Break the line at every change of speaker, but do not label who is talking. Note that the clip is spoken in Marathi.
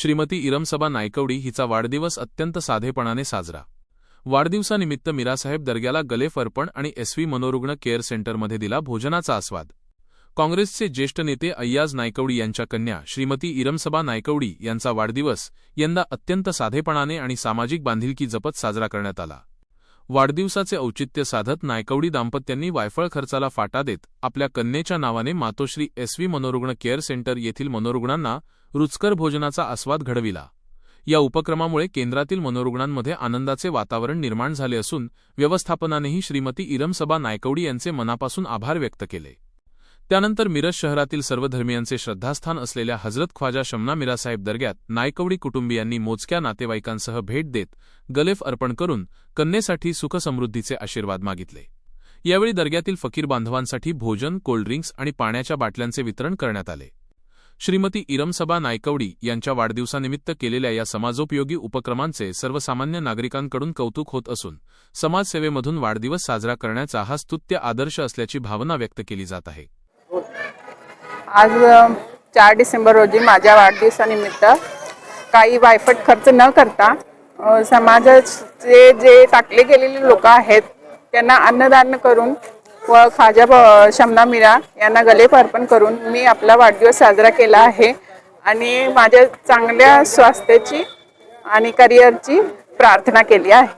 श्रीमती इरमसबा नायकवडी हिचा वाढदिवस अत्यंत साधेपणाने साजरा. वाढदिवसानिमित्त मीरासाहेब दर्ग्याला गलेफ अर्पण आणि एसव्ही मनोरुग्ण केअर सेंटरमध्ये दिला भोजनाचा आस्वाद. काँग्रेसचे ज्येष्ठ नेते अय्याज नायकवडी यांच्या कन्या श्रीमती इरमसबा नायकवडी यांचा वाढदिवस यंदा अत्यंत साधेपणाने आणि सामाजिक बांधिलकी जपत साजरा करण्यात आला. वाढदिवसाचे औचित्य साधत नायकवडी दाम्पत्यांनी वायफळ खर्चाला फाटा देत आपल्या कन्येच्या नावाने मातोश्री एसव्ही मनोरुग्ण केअर सेंटर येथील मनोरुग्णांना रुचकर भोजनाचा आस्वाद घडविला. या उपक्रमामुळे केंद्रातील मनोरुग्णांमध्ये आनंदाचे वातावरण निर्माण झाले असून व्यवस्थापनानेही श्रीमती इरमसभा नायकवडी यांचे मनापासून आभार व्यक्त केले. त्यानंतर मिरज शहरातील सर्व धर्मियांचे श्रद्धास्थान असलेल्या हजरत ख्वाजा शमना मिरासाहेब दर्ग्यात नायकवडी कुटुंबियांनी मोजक्या नातेवाईकांसह भेट देत गलेफ अर्पण करून कन्येसाठी सुखसमृद्धीचे आशीर्वाद मागितले. यावेळी दर्ग्यातील फकीर बांधवांसाठी भोजन कोल्ड्रिंक्स आणि पाण्याच्या बाटल्यांचे वितरण करण्यात आले. श्रीमती इरमसभा नायकवडी यांच्या वाढदिवसानिमित्त केलेल्या या समाजोपयोगी उपक्रमांचे सर्वसामान्य नागरिकांकडून कौतुक होत असून समाजसेवेमधून वाढदिवस साजरा करण्याचा हा स्तुत्य आदर्श असल्याची भावना व्यक्त केली जात आहे.
आज चार डिसेंबर रोजी माझ्या वाढदिवसानिमित्त काही वायफट खर्च न करता समाजाचे जे टाकले गेलेले लोक आहेत त्यांना अन्नदान करून व खाजा शमना मीरा यांना गलेफ अर्पण करून मी आपला वाढदिवस साजरा केला आहे. आणि माझ्या चांगल्या स्वास्थ्याची आणि करिअरची प्रार्थना केली आहे.